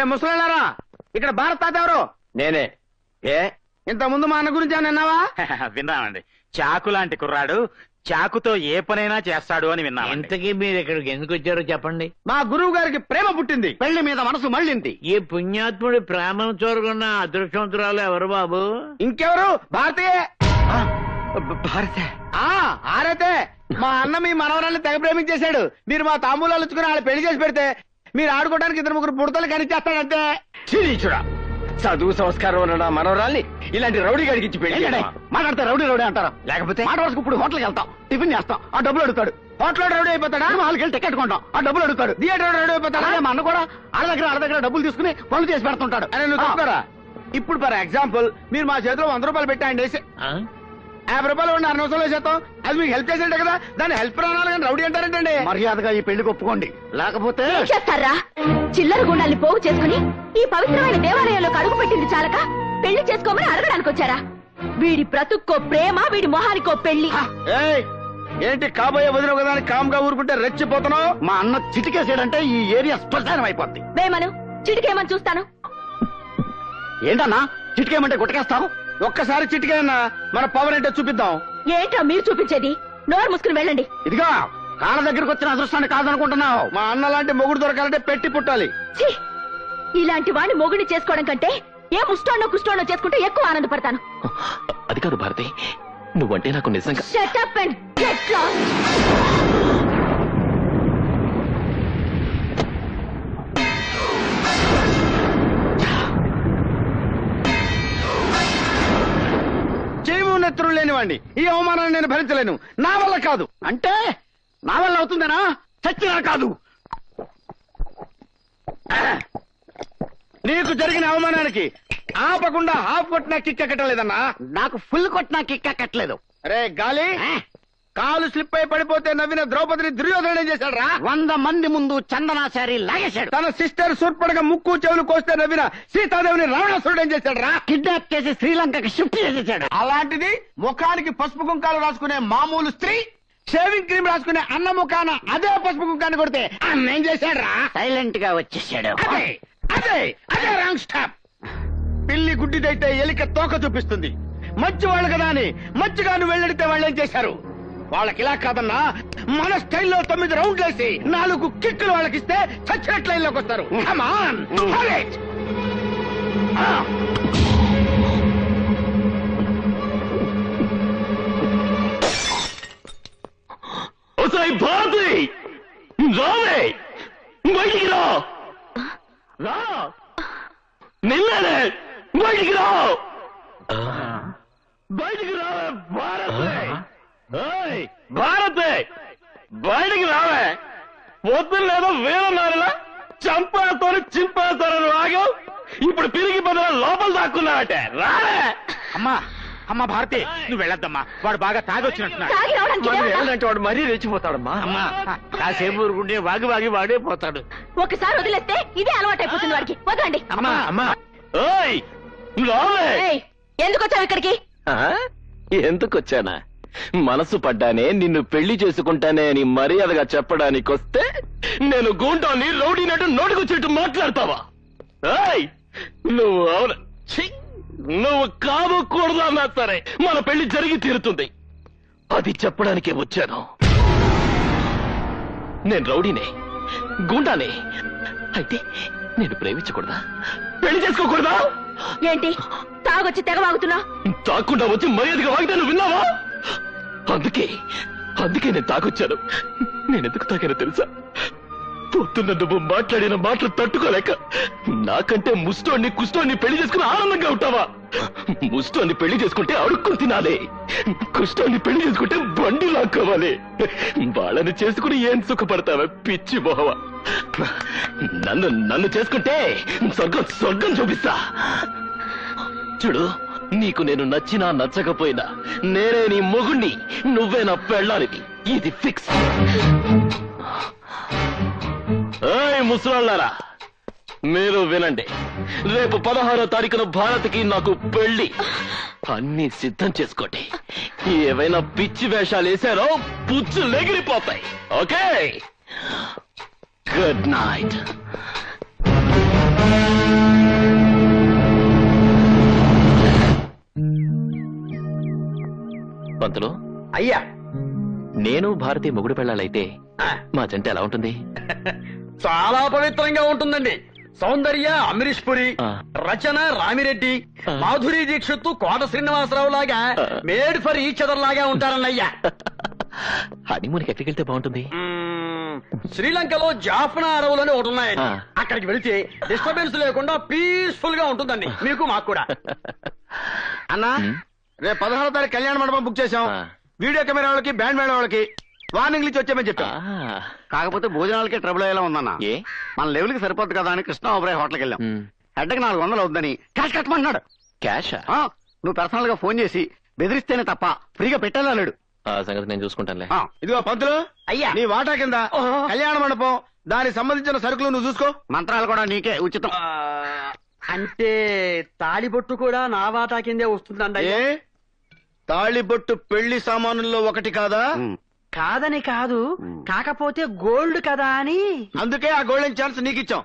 అరే ముసలారా ఇక్కడ భారత్ తాత ఎవరు? నేనే. ఏ? ఇంత ముందు మా అన్న గురించి విన్నావా? విన్నామండి. చాకు లాంటి కుర్రాడు చాకుతో ఏ పనైనా చేస్తాడు అని విన్నామండి. ఇంతకీ మీరు ఇక్కడికి ఎందుకు వచ్చారో చెప్పండి. మా గురువు గారికి ప్రేమ పుట్టింది. పెళ్ళి మీద మనసు మళ్ళింది. ఈ పుణ్యాత్ముడి ప్రేమను చోరుకున్న అదృష్టవంతురాలు ఎవరు బాబు? ఇంకెవరు? భారతీయ. భారత. ఆ ఆరైతే. మా అన్న మీ మనవరాన్ని తెగ ప్రేమించేశాడు. మీరు మా తాంబూలాలు ఇచ్చుకుని వాళ్ళు పెళ్ళి చేసి పెడితే మీరు ఆడుకోవడానికి ఇద్దరు ముగ్గురు పుడతలు కనిచేస్తాడంతే చీరీచుడా చదువు సంస్కారం ఉన్న నా మనవరాల్ని ఇలాంటి రౌడీ గడికి ఇచ్చి పెళ్ళి? మాట్లాడితే రౌడీ రౌడీ అంటారు? లేకపోతే? మాట వరుసకు ఇప్పుడు హోటల్కి వెళ్తాం. టిఫిన్ చేస్తాం. ఆ డబ్బులు అడుగుతాడు. హోటల్ రెడీ అయిపోతాడా? హాల్కి వెళ్ళి టికెట్ కొంటాం. ఆ డబ్బులు అడుగుతాడు. థియేటర్ రెడీ అయిపోతాడా? మా అన్న కూడా ఆడ దగ్గర ఆడ దగ్గర డబ్బులు తీసుకుని పనులు చేసి పెడుతుంటాడు. అరే నువ్వు ఇప్పుడు ఫర్ ఎగ్జాంపుల్ మీరు మా చేతిలో వంద రూపాయలు పెట్టాయండి? యాభై రూపాయలు ఉండి అర నిమిషంలో చేస్తాం. అది మీకు హెల్ప్ చేసేట కదా దాన్ని హెల్ప్ రావాలి కానీ రౌడీ అంటారంటండి? మర్యాదగా ఈ పెళ్ళికి ఒప్పుకోండి. లేకపోతే ఏం చేస్తారా? చిల్లర గుండాల్ని పోగు చేసుకుని ఈ పవిత్రమైన దేవాలయంలోకి అడుగు పెట్టింది చాలక పెళ్ళి చేసుకోమని అడగడానికి వచ్చారా? వీడి బ్రతుక్కో ప్రేమ వీడి మొహానికో పెళ్ళి. ఏయ్ ఏంటి కాబోయే వదిన ఒకదాని కామ్గా ఊరుకుంటే రెచ్చిపోతున్నావు? మా అన్న చిటికేసాడంటే ఈ ఏరియా శ్మశానం అయిపోద్ది. వేమను చిటికేమని చూస్తాను? ఏంటన్నా చిటికేయమంటే గుట్టకేస్తావు? ఒక్కసారి చిటికేనా మన పవర్ ఏంటో చూపిద్దాం. ఏంట్రా మీరు చూపించేది? నోరు మూసుకుని వెళ్ళండి. ఇదిగో కాళ్ళ దగ్గరకు వచ్చిన అదృష్టాన్ని కాదనుకుంటున్నావు. మా అన్న లాంటి మొగుడు దొరకాలంటే పెట్టి పుట్టాలి. ఛీ! ఇలాంటి వాడిని మొగుడిని చేసుకోవడం కంటే ఏ ముష్టోన్నో కుష్టోన్నో చేసుకుంటే ఎక్కువ ఆనందపడతాను. అది కాదు భారతి. నువ్వంటే నాకు నిజంగా! నెత్తురు లేనివాడిని ఈ అవమానాన్ని నేను భరించలేను. నా వల్ల కాదు. అంటే నా వల్ల అవుతుందనా? చచ్చినా కాదు. నీకు జరిగిన అవమానానికి ఆపకుండా హాఫ్ కొట్టినా కిక్ ఎక్కటలేదన్నా? నాకు ఫుల్ కొట్టినా కిక్క కట్టలేదు రే గాలి. కాలు స్లిప్ అయి పడిపోతే నవ్విన ద్రౌపదిని దుర్యోధన చేశాడు రా వంద మంది ముందు చందనాచారి లాగేశాడు. తన సిస్టర్ సూర్పడగా ముక్కు చెవులు కోస్తే నవ్విన సీతాదేవిని రావణాసురుడు ఏం చేశాడు రా కిడ్నాప్ చేసి శ్రీలంకకి షిఫ్ట్ చేసేసాడు. అలాంటిది ముఖానికి పసుపు కుంకాలు రాసుకునే మామూలు స్త్రీ షేవింగ్ క్రీమ్ రాసుకునే అన్న ముఖాన అదే పసుపు కుంకాన్ని కొడితే అన్న ఏం చేశాడు రా సైలెంట్గా వచ్చేసాడు. అదే అదే అదే రాంగ్ స్టాప్ పిల్లి గుడ్డిదైతే ఎలిక తోక చూపిస్తుంది. మంచి వాళ్ళు కదా అని మంచిగా నువ్వు వెళ్ళడితే వాళ్ళు ఏం చేశారు? వాళ్ళకి ఇలా కాదన్నా మన స్టైల్లో తొమ్మిది రౌండ్లు వేసి నాలుగు కిక్కులు వాళ్ళకి ఇస్తే చచ్చినట్టు లైన్లోకి వస్తారు. భారతి రావే! బయటికి రా! రా! నిన్ననే బయటికి రా బయటికి భారతి భారతి బయటికి రావే. పొద్దున్న లేదో వేలన్నారులా చంపేస్తాను చింపేస్తారని ఆగావు. ఇప్పుడు పిరిగి బదులు లోపల దాక్కున్నావటే. రావే. అమ్మా అమ్మా భారతి నువ్వు వెళ్ళొద్దమ్మా. వాడు బాగా తాగొచ్చినట్టున్నాడు వాడు మరీ రెచ్చిపోతాడమ్మా. అమ్మా కాసేపు ఊరుకుంటే వాగి వాగి వాడే పోతాడు. ఒకసారి వదిలేస్తే ఇదే అలవాటైపోతుంది వాడికి. వదలండి. అమ్మా అమ్మా. ఓయ్ రావే. ఏయ్, ఎందుకు వచ్చావు ఇక్కడికి? ఆ? ఎందుకొచ్చానా? మనసు పడ్డానే నిన్ను పెళ్ళి చేసుకుంటానే అని మర్యాదగా చెప్పడానికి వస్తే నేను గూండాన్ని రౌడీనట్టు నోటుకొచ్చేట్టు మాట్లాడతావా? ఏయ్! నువ్వు అవును. ఛీ! నువ్వు కాదు కూడదు అన్నా సరే మన పెళ్ళి జరిగి తీరుతుంది. అది చెప్పడానికే వచ్చాను. నేను రౌడీనే గూండానే. అయితే నేను ప్రేమించకూడదా? పెళ్ళి చేసుకోకూడదా? ఏంటి? తాగొచ్చి తెగ వాగుతున్నా తాకుండా వచ్చి మర్యాదగా వాగితే నువ్వు విన్నావా? అందుకే అందుకే నేను తాగొచ్చాను. నేనెందుకు తాగానో తెలుసా? పొద్దున్న నువ్వు మాట్లాడిన మాటలు తట్టుకోలేక నాకంటే ముస్టోన్ని కుష్టోన్ని పెళ్ళి చేసుకుని ఆనందంగా ఉంటావా? ముస్టోన్ని పెళ్ళి చేసుకుంటే అడుక్కుని తినాలి. కుష్టోన్ని పెళ్ళి చేసుకుంటే బండి లాక్కోవాలి. వాళ్ళని చేసుకుని ఏం సుఖపడతావా పిచ్చి బోహవా నన్ను నన్ను చేసుకుంటే స్వర్గం స్వర్గం చూపిస్తా. చూడు నీకు నేను నచ్చినా నచ్చకపోయినా నేనే నీ మొగుణ్ణి నువ్వే నా పెళ్ళాలివి. ఇది ఫిక్స్. ఏయ్ ముసలాళ్ళారా మీరు వినండి. రేపు పదహారో తారీఖున భారత్కి నాకు పెళ్ళి అన్ని సిద్ధం చేసుకోండి. ఏవైనా పిచ్చి వేషాలు వేశారో పుచ్చు లెగిరిపోతాయి. ఓకే? Good night. పంతులు అయ్యా నేను భారతి మొగుడు పెళ్ళాలైతే మా జంట ఎలా ఉంటుంది చాలా పవిత్రంగా ఉంటుందండి సౌందర్య అమరీష్ పురి. రచన రామిరెడ్డి. మాధురి దీక్షిత్ కోట శ్రీనివాసరావు లాగా. మేడ్ ఫర్ ఈచ్ అదర్ లాగా ఉంటారన్నయ్యా హనీమూన్కి ఎక్కడికి వెళ్తే బాగుంటుంది. శ్రీలంకలో జాఫ్నా అడవులు అని ఒకటి ఉన్నాయండి. అక్కడికి వెళితే డిస్టర్బెన్స్ లేకుండా పీస్ఫుల్గా ఉంటుందండి మీకు మాకు కూడా అన్నా. రేపు పదహారో తారీఖు కళ్యాణ మండపం బుక్ చేసాం ఆ. వీడియో కెమెరా వాళ్ళకి బ్యాండ్ మేళ వాళ్ళకి వార్నింగ్ ఇచ్చి వచ్చామని చెప్పాం. కాకపోతే భోజనాలకే ట్రబుల్ అయ్యేలా ఉందన్న. ఏ? మన లెవెల్కి సరిపోద్ది కదా అని కృష్ణ ఓబ్రాయ్ హోటల్కి వెళ్ళాం. హెడ్కి నాలుగు వందలు అవుద్దని క్యాష్ కట్టమన్నాడు క్యాషా? ఆ, నువ్వు పర్సనల్గా ఫోన్ చేసి బెదిరిస్తేనే తప్ప ఫ్రీగా పెట్టేలా లేడు. ఆ సంగతి నేను చూసుకుంటానులే. ఆ, ఇదిగో పంతులు అయ్యా. నీ వాటా కింద ఓహో. కళ్యాణ మండపం దానికి సంబంధించిన సరుకులు నువ్వు చూసుకో. మంత్రాలు కూడా నీకే ఉచితం. అంటే తాళిబొట్టు కూడా నా వాటా కిందే వస్తుందండి ఏ? తాళిబొట్టు పెళ్ళి సామానుల్లో ఒకటి కాదా? కాదని కాదు కాకపోతే గోల్డ్ కదా అని. అందుకే ఆ గోల్డెన్ ఛాన్స్ నీకు ఇచ్చాం.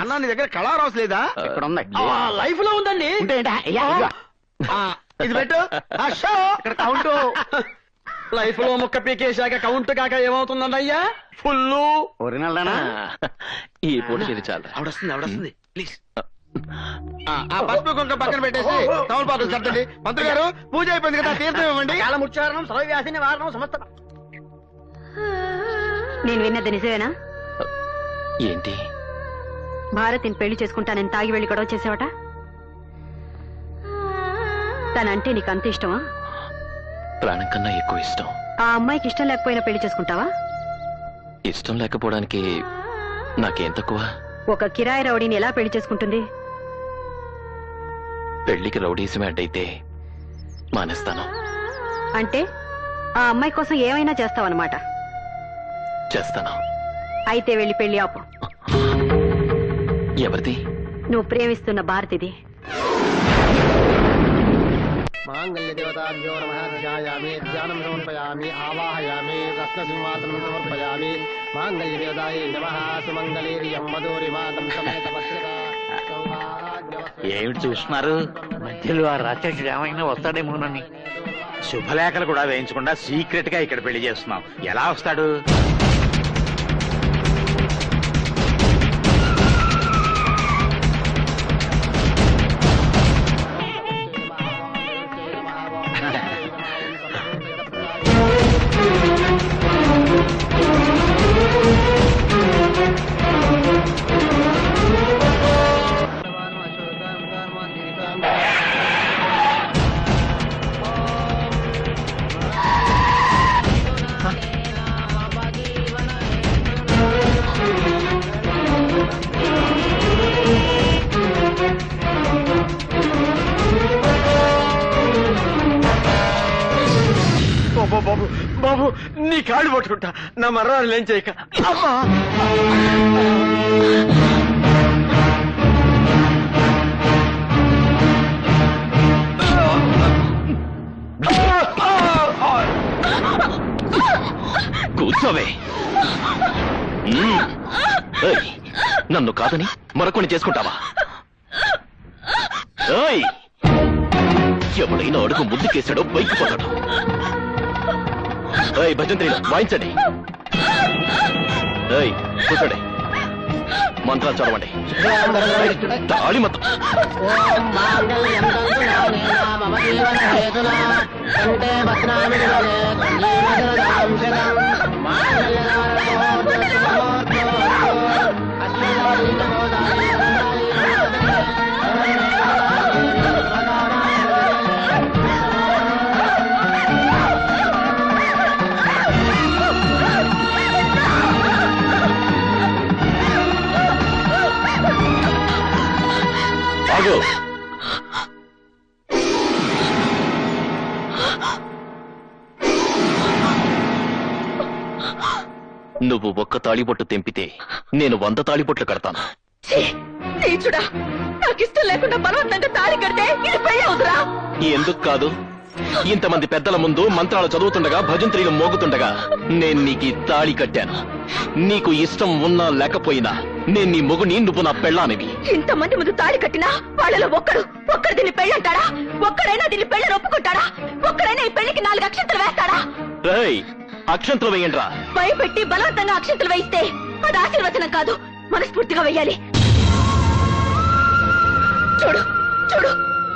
అన్నా నీ దగ్గర కళారాస్ లేదా? ఇక్కడ ఉంది లైఫ్లో ఉందండి. ఆ, ఇది పెట్టు. ఆ, షో. ఇక్కడ కౌంటు. లైఫ్లో ముక్క పీకేశాక కౌంట్ కాక ఏమవుతుందండి అయ్యా ఫుల్ ఈ పూట ఇది చాలా ఆవిడొస్తుంది ఆవిడొస్తుంది. ప్లీజ్. ఆ పసుపు కుంక పక్కన పెట్టేసి తమలపాకులు సర్దండి మంత్రి గారు పూజ అయిపోయింది కదా తీర్థం ఇవ్వండి. కాలం ఉచ్చారణం సర్వవ్యాధిని వారణం సమస్త నేను విన్నది నిజమేనా? ఏంటి? భారతిని పెళ్ళి చేసుకుంటానని తాగి వెళ్ళి గొడవ చేసావట? తనంటే నీకు అంత ఇష్టమా? ప్రాణం కన్నా ఎక్కువ ఇష్టం. ఆ అమ్మాయికి ఇష్టం లేకపోయినా పెళ్ళి చేసుకుంటావా? ఇష్టం లేకపోవడానికి నాకేం తక్కువ? ఒక కిరాయి రౌడీని ఎలా పెళ్ళి చేసుకుంటుంది? పెళ్ళికి రౌడీసమే అడ్డైతే మానేస్తాను. అంటే ఆ అమ్మాయి కోసం ఏమైనా చేస్తావన్నమాట? చేస్తాను. అయితే వెళ్ళి పెళ్ళి ఆపు. ఎవరిది? నువ్వు ప్రేమిస్తున్న భారతిది. మాంగళ్య దేవతాభ్యో నమః ధ్యాయామి ధ్యానం సమర్పయామి ఆవాహయామి రత్నసింహాసనం సమర్పయామి. మాంగళ్య దేవతాయ నమః సుమంగళీర్యం వదూరి మాతం సమేత సౌభాగ్యవతి ఏమిటి చూస్తున్నారు? మధ్యలో ఆ రాక్షసుడు ఏమైనా వస్తాడేమోనని. శుభలేఖలు కూడా వేయించకుండా సీక్రెట్గా ఇక్కడ పెళ్ళి చేస్తున్నాం. ఎలా వస్తాడు? నీ కాళ్ళు పట్టుకుంటా. నా మర్రాలు ఏం చేయక. అమ్మా! కూర్చోవే. ఏయ్, నన్ను కాదని మరొకని చేసుకుంటావా? ఏయ్, ఎవడైనా అడుగు ముందుకేసాడో బైక్ పోతాడు. ఏయ్ భజంత్రి వాయించండి ఏయ్ కూర్చోండి మంత్రాలు చదవండి తాళి మొత్తం ఓం మాంగళ్యం ఆగు నువ్వు ఒక్క తాళిబొట్టు తెంపితే నేను వంద తాళిబొట్లు కడతాను. నీచుడా. నాకు ఇష్టం లేకుండా బలవంతంగా తాళి కడితే ఇది పెళ్ళి అవుతురా? ఎందుకు కాదు? ఇంతమంది పెద్దల ముందు మంత్రాలు చదువుతుండగా భజంత్రీలు మోగుతుండగా నేను నీకు తాళి కట్టాను. నీకు ఇష్టం ఉన్నా లేకపోయినా నేను నీ మొగుని నువ్వు నా పెళ్ళానివి. ఇంతమంది ముందు తాళి కట్టినా వాళ్ళలో ఒక్కడు ఒక్కడు దీన్ని పెళ్ళంటాడా ఒక్కడైనా దీన్ని పెళ్ళని ఒప్పుకుంటాడా ఒక్కడైనా ఈ పెళ్ళికి నాలుగు అక్షంతలు వేస్తాడా రేయ్ అక్షంతలు వేయండిరా. భయపెట్టి బలవంతంగా అక్షంతలు వేయిస్తే అది ఆశీర్వచనం కాదు మనస్ఫూర్తిగా వెయ్యాలి చూడు చూడు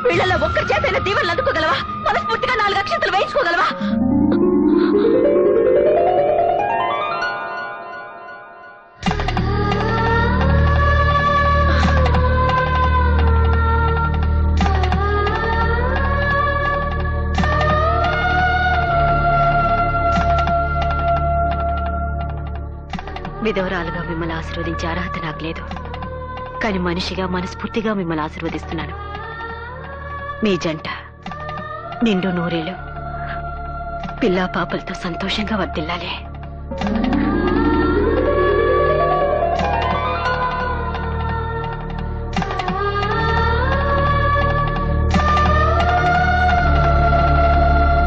వీళ్ళలో ఒక్కరి చేతైనా దీవెనలు అందుకోగలవా? మనస్ఫూర్తిగా నాలుగు అక్షంతలు వేయించుకోగలవా? ఆశీర్వదించే అర్హత నాకు లేదు. కానీ మనిషిగా మనస్ఫూర్తిగా మిమ్మల్ని ఆశీర్వదిస్తున్నాను. మీ జంట నిండు నూరేళ్ళు పిల్లా పాపలతో సంతోషంగా వర్దిల్లాలి